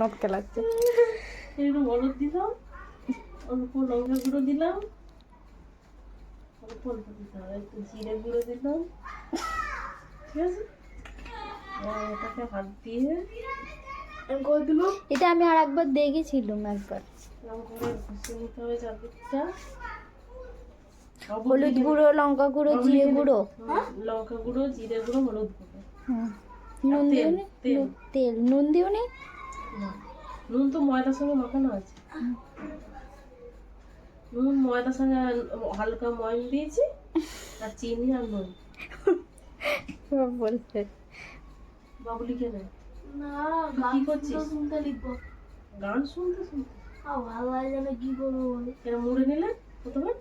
নটকে লাগছে। একটু হলুদ দিলাম অল্প লঙ্কা গুঁড়ো দিলাম অল্প অল্প দিতে হবে একটু জিরে গুঁড়ো দিলাম ঠিক আছে? এটাকে হাত দিয়ে এটা আমি আর একবার দেখেছিলাম একবার। হলুদ গুঁড়ো লঙ্কা গুঁড়ো জিরে গুঁড়ো? লঙ্কা গুঁড়ো জিরে গুঁড়ো হলুদ গুঁড়ো। হুম নুন তেল, নুন দিওনি? না, নুন তো ময়দার সঙ্গে মাখানো আছে। নুন ময়দার সঙ্গে হালকা ময়ন দিয়েছি আর চিনি আর নুন। বলছে। বাবুলি কেনে? না কি করছিস? শুনতে লিখব। গান শুনতে শুনতে? আর ভালো লাগে না কি করব বলো? মুড়ে নিলে প্রথমে?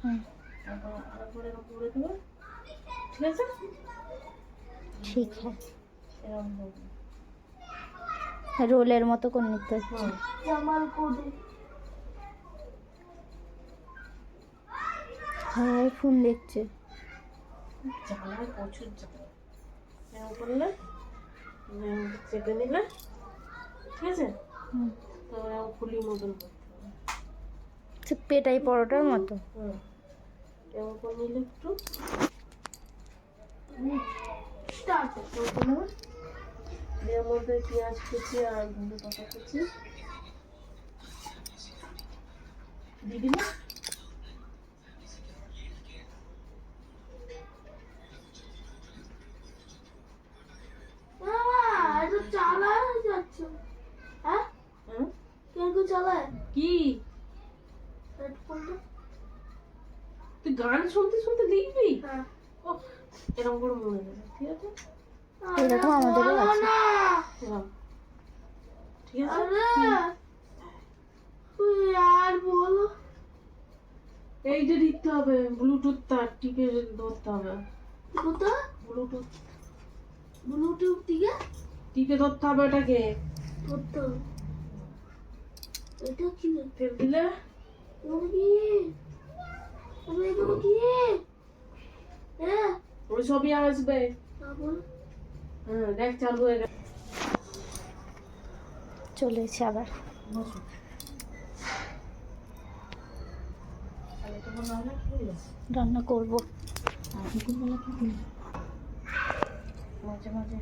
হুম, তারপর আরেকবার এরকম মুড়ে দেবে। ঠিক আছে? ঠিক আছে। এরকম রোলের মতো করে নিতে হচ্ছে। হাই ফোন দেখছে। জ্বালা প্রচুর এরকম করলে? চেপে নিলে ঠিক আছে? তারপর ফুলি মতন করতে পেটাই পরোটার মতো। এরকম করে নিলে একটু। স্টার্ট। করতে এর মধ্যে পেঁয়াজ কুচি আর ধনে পাতা কুচি। দিয়ে হ্যাঁ হ্যাঁ? কি? তুই গান শুনতে শুনতে লিখবি হ্যাঁ। এরকম করে মনে ঠিক আছে? এরকম। ঠিক আছে আর বলো এই যে লিখতে হবে ব্লুটুথ তার টিপে ধরতে হবে কোথা ব্লুটুথ ব্লুটুথ থেকে টিপে ধরতে হবে ওটাকে হবে। এটা কি তেল দিলে হ্যাঁ ওই ছবি আসবে হ্যাঁ দেখ চালু হয়ে গেছে আবার না কি হলো? রান্না করব মাঝে মাঝে